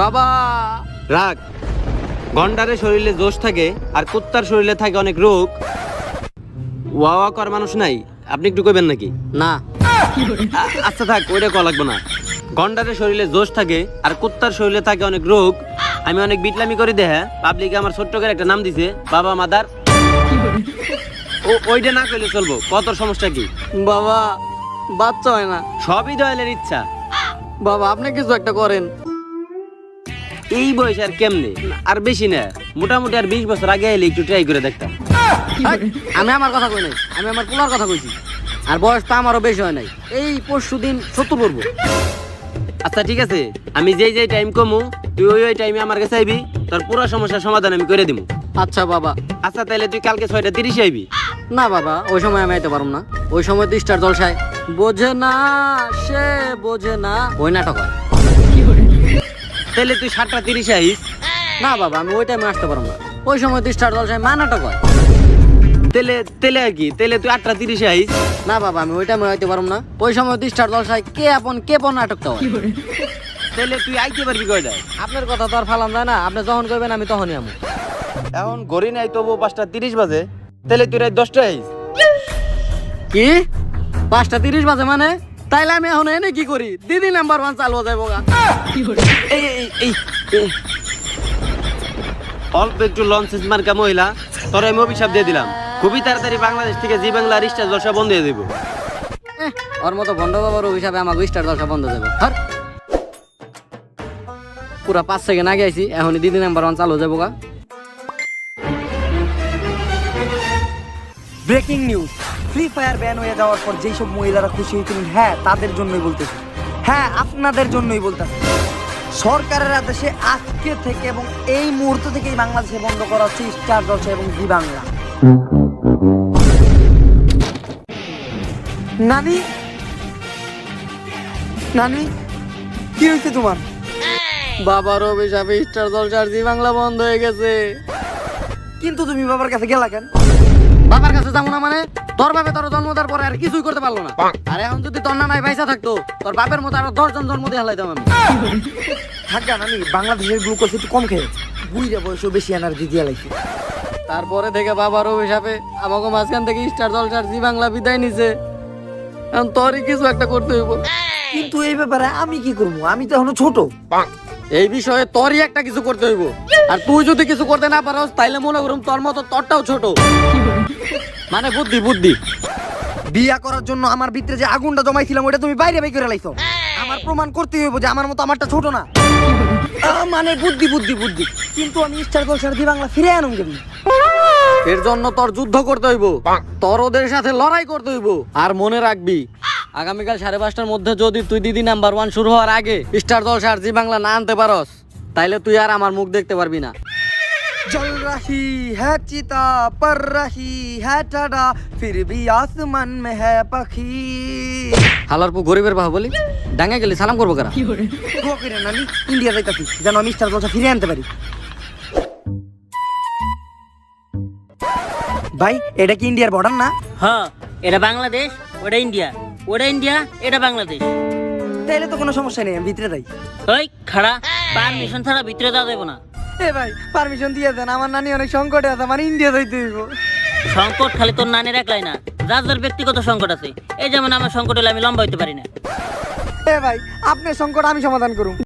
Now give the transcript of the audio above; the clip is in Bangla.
বাবা! রাগ। গন্ডারের শরীরে দোষ থাকে আর কুত্তার শরীরে থাকে অনেক রোগ। ওয়া ওয়া কর মানুষ নাই। আপনি একটু কইবেন নাকি? না। আচ্ছা থাক ওইটা কল লাগবো না। গন্ডারের শরীরে দোষ থাকে আর কুত্তার শরীরে থাকে অনেক রোগ। আমি অনেক বিটলামি করে দেহা। পাবলিকে আমার ছোট্ট করে একটা নাম দিছে বাবা মাদার। ও ওইটা না কইলে চলবো। কত সমস্যা কি? বাবা বাচ্চা হয় না। সবই দয়ালের ইচ্ছা। বাবা আপনি কিছু একটা করেন। এই বয়স আর কেমনে? আর বেশি না মোটামুটি আর বিশ বছর আগে এলে একটু ট্রাই করে দেখতাম। আমি আমার কথা কই নাই আমি আমার পোলার কথা কইছি। আর বয়স তো আমারও বেশি হয় নাই। এই পরশু দিন সত্তর পড়ব। আচ্ছা ঠিক আছে আমি যেই যেই টাইম কমু তুই ওই ওই টাইমে আমার কাছে আইবি তোর পুরো সমস্যার সমাধান আমি করে দিমু। আচ্ছা বাবা। আচ্ছা তাহলে তুই কালকে ছয়টা তিরিশে আইবি। না বাবা ওই সময় আমি আইতে পারব না। ওই সময় তো স্টার জলসায় বোঝে না সে বোঝে না। ওই নাটক হয়। তাহলে তুই সাতটা তিরিশে আইস? না বাবা আমি ওই টাইমে আসতে পারব না। ওই সময় তো স্টার জলসায় মা নাটক হয় তেলে তেলে আর কি তেলে তুই আটটা তিরিশে আইস? না বাবা আমি ওই টাইমে আইতে পারব না। ওই সময় তো স্টার জলসায় কে আপন কে পন নাটকটা হয় তাহলে তুই আইতে পারবি কয়টায়? আপনার কথা তো আর ফালাম যায় না আপনি যখন করবেন আমি তখনই আমু। এখন ঘড়ি নাই তবু পাঁচটা তিরিশ বাজে। তাহলে তুই রাত দশটা আইস। কি? পাঁচটা তিরিশ বাজে মানে? তাইলে আমি এখন এনে কি করি? দিদি নাম্বার ওয়ান চালু এই এই। অল্প একটু লঞ্চেস মার্কা মহিলা তোর আমি অভিশাপ দিয়ে দিলাম। খুবই তাড়াতাড়ি বাংলাদেশ থেকে জি বাংলা রিস্টার দশা বন্ধ হয়ে দেবো ওর মতো বন্ধ বাবার হিসাবে আমাকে স্টার দশা বন্ধ দেবো ধর। পুরা পাঁচ সেকেন্ড আগে আইছি এখনই দিদি নাম্বার ওয়ান চালু যাব গা। Breaking news free fire ban হয়ে যাওয়ার পর যেই সব মহিলারা খুশি হয়েছিলেন হ্যাঁ তাদের জন্যই বলতেছি। হ্যাঁ আপনাদের জন্যই বলতেছি। সরকারের আদেশে আজকে থেকে এবং এই মুহূর্ত থেকেই বাংলাদেশে বন্ধ করা হচ্ছে স্টার জলসা এবং জি বাংলা। নানি? নানি? কি হয়েছে তোমার? বাবার অভিশাপে স্টার জলসার জি বাংলা বন্ধ হয়ে গেছে। কিন্তু তুমি বাবার কাছে গেলা কেন? বাবার কাছে যাব না মানে? তোর বাপে তোর জন্ম দেওয়ার পরে আর কিছুই করতে পারল না। আর এখন যদি তোর নানাই পয়সা থাকতো তোর বাপের মতো আরও দশজন জন্ম দিয়ে হালাইতাম আমি। থাকা নানি বাংলাদেশের গ্লুকোজ একটু কম খেয়ে বুঝতে বয়সও বেশি এনার্জি দিয়ে লাগছে তারপরে থেকে বাবার অভিশাপে আমাকে মাঝখান থেকে স্টার জলসার জি বাংলা বিদায় নিছে। এখন তোরই কিছু একটা করতে হইব। কিন্তু এই ব্যাপারে আমি কি করব? আমি তো এখনও ছোট। এই বিষয়ে তোরই একটা কিছু করতে হইব। আর তুই যদি কিছু করতে না পারস তাইলে মনে করুম তোর মতো তোরটাও ছোট। মানে বুদ্ধি বুদ্ধি। বিয়া করার জন্য আমার ভিতরে যে আগুনটা জমাইছিলাম ওটা তুমি বাইরে বের করে লাইছো। আমার প্রমাণ করতে হইব যে আমার মতো আমারটা ছোট না। মানে বুদ্ধি বুদ্ধি বুদ্ধি। কিন্তু আমি স্টার গোলসার দি বাংলা ফিরে আনুম কেমনি? এর জন্য তোর যুদ্ধ করতে হইব। তোর ওদের সাথে লড়াই করতে হইব। আর মনে রাখবি আগামীকাল সাড়ে পাঁচটার মধ্যে যদি তুই দিদি নাম্বার ওয়ান শুরু হওয়ার আগে স্টার দশ আর জি বাংলা না আনতে পারস তাইলে তুই আর আমার মুখ দেখতে পারবি না जल रही है चिता पर रही है टड़ा फिर भी आसमान में है पखी হালার পু গরিবের বাহা বলি ডাঙ্গে গেলি সালাম করবো কারা গো করে নানি ইন্ডিয়া যাইতাছি যেন আমি স্টার গোলসা ফিরে আনতে পারি ভাই এটা কি ইন্ডিয়ার বর্ডার না হ্যাঁ এটা বাংলাদেশ ওটা ইন্ডিয়া ওটা ইন্ডিয়া এটা বাংলাদেশ তাইলে তো কোনো সমস্যা নেই আমি ভিতরে যাই ওই খাড়া পারমিশন ছাড়া ভিতরে যাওয়া যাবে না। এ ভাই পারমিশন দিয়ে দেন আমার নানি অনেক সংকটে আছে আমার ইন্ডিয়া যাইতে হইব। সংকট খালি তোর নানির একলাই না যার যার ব্যক্তিগত সংকট আছে। এই যেমন আমার সংকট হলে আমি লম্বা হইতে পারি না। এ ভাই আপনার সংকট আমি সমাধান করুন